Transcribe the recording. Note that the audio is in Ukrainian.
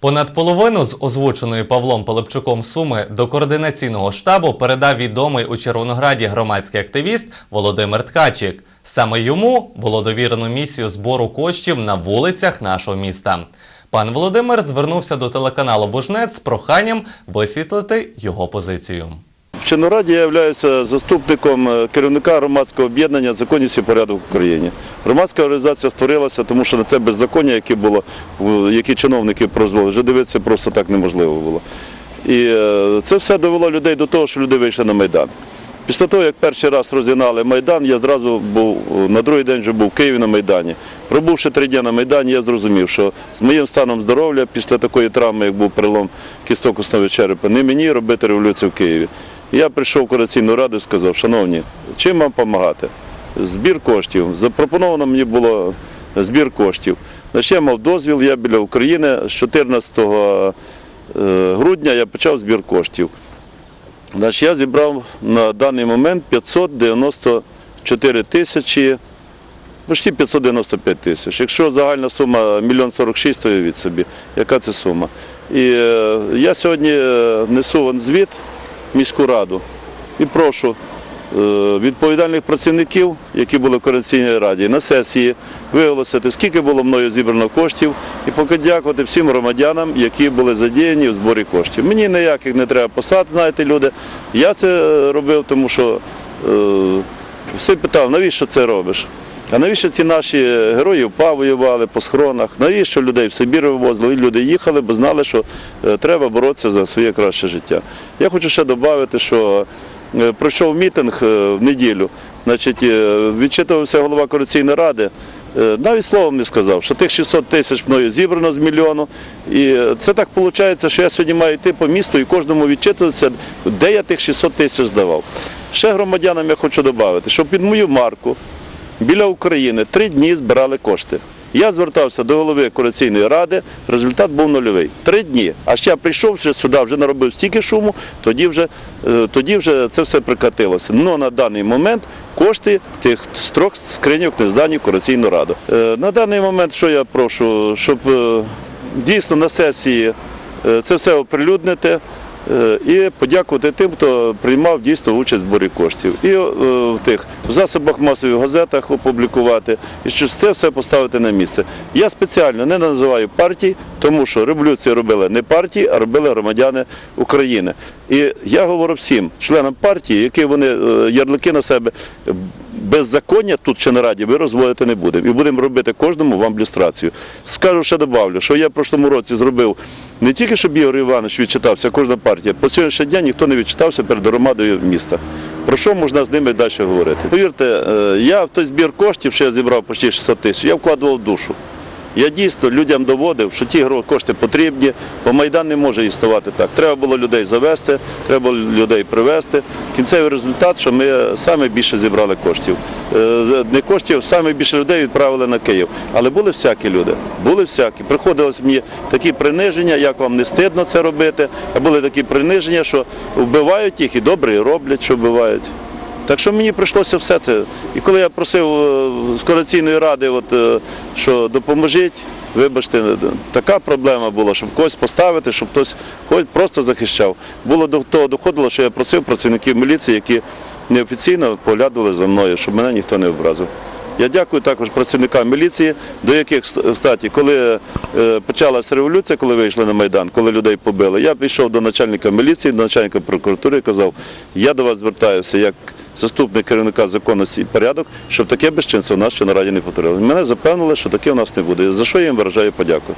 Понад половину з озвученої Павлом Пилипчуком суми до координаційного штабу передав відомий у Червонограді громадський активіст Володимир Ткачик. Саме йому було довірено місію збору коштів на вулицях нашого міста. Пан Володимир звернувся до телеканалу Бужнець з проханням висвітлити його позицію. В Червонограді я являюся заступником е, керівника громадського об'єднання «Законність і порядок в Україні. Громадська організація створилася, тому що на це беззаконня, яке було, які чиновники прозволили, вже дивитися просто так неможливо було. І е, це все довело людей до того, що люди вийшли на Майдан. Після того, як перший раз розігнали Майдан, я зразу був на другий день вже був в Києві на Майдані. Пробувши три дні на Майдані, я зрозумів, що з моїм станом здоров'я після такої травми, як був перелом кісток основи черепа, не мені робити революцію в Києві. Я прийшов в координаційну раду і сказав, шановні, чим вам допомагати? Збір коштів. Запропоновано мені було збір коштів. Значить, я мав дозвіл, я біля України з 14 е, грудня я почав збір коштів. Значить, я зібрав на даний момент 594 тисячі, почти 595 тисяч. Якщо загальна сума 1 мільйон 46, то уявіть собі, яка це сума. І е, я сьогодні е, несу вон звіт міську раду і прошу е, відповідальних працівників, які були в координаційній раді, на сесії виголосити, скільки було мною зібрано коштів, і подякувати всім громадянам, які були задіяні в зборі коштів. Мені ніяких не треба посад, знаєте, люди. Я це е, робив, тому що е, всі питали, навіщо це робиш? А навіщо ці наші герої воювали по схоронах? Навіщо людей в Сибір вивозили? Люди їхали, бо знали, що е, треба боротися за своє краще життя. Я хочу ще додати, що е, пройшов мітинг е, в неділю, значить, відчитувався голова координаційної ради. Навіть словом не сказав, що тих 600 тисяч мною зібрано з мільйону. І це так виходить, що я сьогодні маю йти по місту і кожному відчитуватися, де я тих 600 тисяч здавав. Ще громадянам я хочу додати, що під мою марку біля України три дні збирали кошти. Я звертався до голови координаційної ради, результат був нульовий. Три дні. А ще прийшов сюди, вже наробив стільки шуму, тоді вже, е, тоді вже це все прикатилося. Ну на даний момент кошти тих з трьох скриньок не здані в координаційну раду. Е, На даний момент, що я прошу, щоб е, дійсно на сесії це все оприлюднити. Е, І подякувати тим, хто приймав дійсно участь в зборі коштів. І е, в тих засобах масових газетах опублікувати, і що це все поставити на місце. Я спеціально не називаю партій, тому що революцію робили не партії, а робили громадяни України. І я говорю всім членам партії, які вони е, ярлики на себе. Беззаконня тут ще на раді ми розводити не будемо. І будемо робити кожному вам люстрацію. Скажу ще добавлю, що я в прошлому році зробив не тільки, щоб Ігор Іванович відчитався, кожна партія. По сьогоднішній день ніхто не відчитався перед громадою міста. Про що можна з ними далі говорити? Повірте, е, я в той збір коштів, що я зібрав почти 600 тисяч, я вкладував душу. Я дійсно людям доводив, що ті кошти потрібні, бо Майдан не може існувати так. Треба було людей завести, треба було людей привезти. Кінцевий результат, що ми саме більше зібрали коштів. Е, Не коштів, саме більше людей відправили на Київ. Але були всякі люди, були всякі. Приходилось мені такі приниження, як вам не стидно це робити, а були такі приниження, що вбивають їх і добре і роблять, що вбивають. Так що мені прийшлося все це. І коли я просив е, з координаційної ради, от, е, що допоможіть, вибачте, така проблема була, щоб когось поставити, щоб хтось хоч просто захищав. Було до того доходило, що я просив працівників міліції, які неофіційно поглядали за мною, щоб мене ніхто не образив. Я дякую також працівникам міліції, до яких кстати, коли е, почалася революція, коли вийшли на Майдан, коли людей побили, я пішов до начальника міліції, до начальника прокуратури і казав, я до вас звертаюся як заступник керівника законності і порядок, щоб таке безчинство в нас ще на раді не повторилося. Мене запевнили, що таке у нас не буде. За що я їм виражаю подяку.